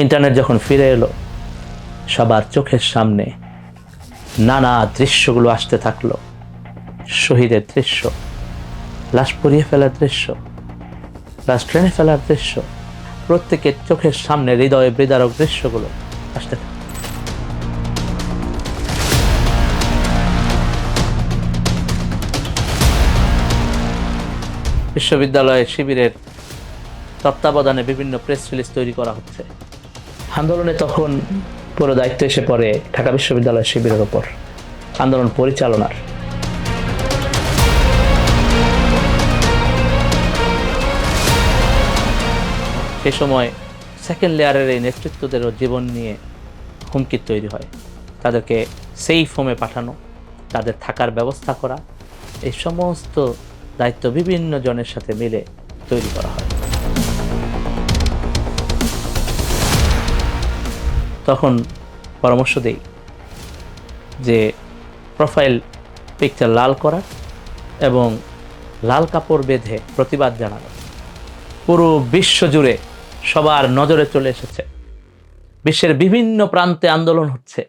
Internet যখন ফিরে এলো, সবার চোখের সামনে নানা দৃশ্যগুলো আসতে থাকল। শহীদের দৃশ্য, লাশ পুড়িয়ে ফেলার দৃশ্য, লাশ ট্রেনে ফেলার দৃশ্য, প্রত্যেকের চোখের সামনে হৃদয়ে বিদারক দৃশ্যগুলো আসতে থাকল। বিশ্ববিদ্যালয়ে শিবিরের তত্ত্বাবধানে বিভিন্ন প্রেস রিলিজ তৈরি করা হচ্ছে। আন্দোলনে তখন পুরো দায়িত্ব এসে পড়ে ঢাকা বিশ্ববিদ্যালয় শিবিরের ওপর আন্দোলন পরিচালনার। সে সময় সেকেন্ড লেয়ারের এই নেতৃত্বদেরও জীবন নিয়ে হুমকি তৈরি হয়। তাদেরকে সেই হোমে পাঠানো, তাদের থাকার ব্যবস্থা করা, এই সমস্ত দায়িত্ব বিভিন্ন জনের সাথে মিলে তৈরি করা হয়। তখন পরামর্শ দেই যে প্রোফাইল পিকচার লাল করা এবং লাল কাপড় বেঁধে প্রতিবাদ জানানো। পুরো বিশ্ব জুড়ে সবার নজরে চলে এসেছে। বিশ্বের বিভিন্ন প্রান্তে আন্দোলন হচ্ছে।